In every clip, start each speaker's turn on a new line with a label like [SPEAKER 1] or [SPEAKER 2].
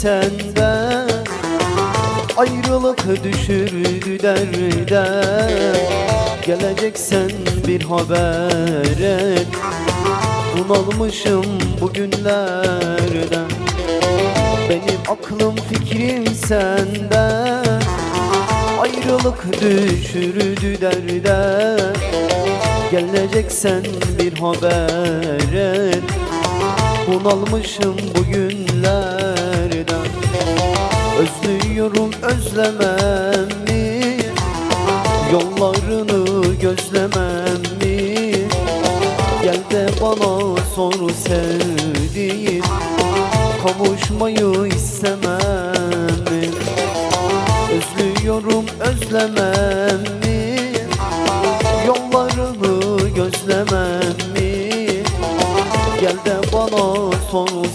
[SPEAKER 1] senden. Ayrılık düşürdü derde. Geleceksen bir haber et Bunalmışım bugünlerden Benim aklım fikrim sende Ayrılık düşürdü derde. Geleceksen bir haber et Bunalmışım bugünlerden Özlüyorum özlemem mi Yollarını gözlemem mi Gel de bana sor sevdiğim Kavuşmayı istemem mi Özlüyorum özlemem mi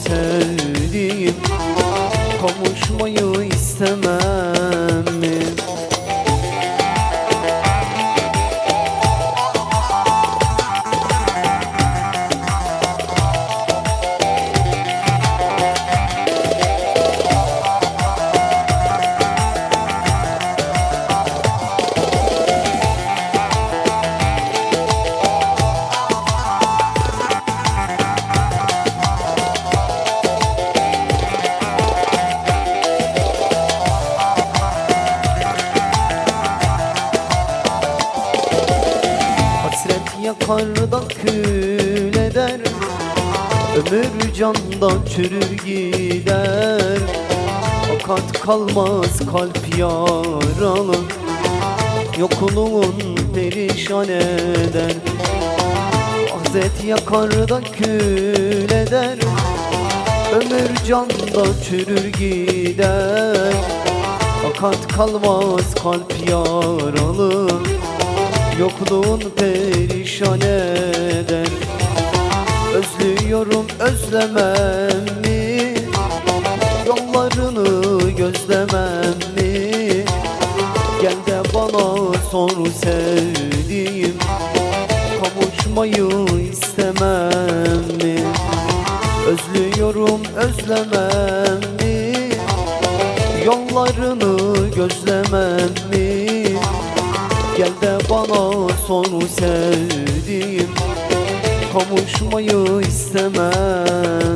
[SPEAKER 1] sevdiğim. Kavuşmayı yakar da kül eder. Ömür candan çürür gider. Fakat kalmaz kalp yaralı. Yokluğun perişan eder. Hasret yakar da kül eder. Ömür candan çürür gider. Fakat kalmaz kalp yaralı Yokluğun perişan eder Özlüyorum özlemem mi? Yollarını gözlemem mi? Gel de bana sor sevdiğim Kavuşmayı istemem mi? Özlüyorum özlemem mi? Yollarını gözlemem mi? Gel de bana sor sevdiğim. Kavuşmayı istemem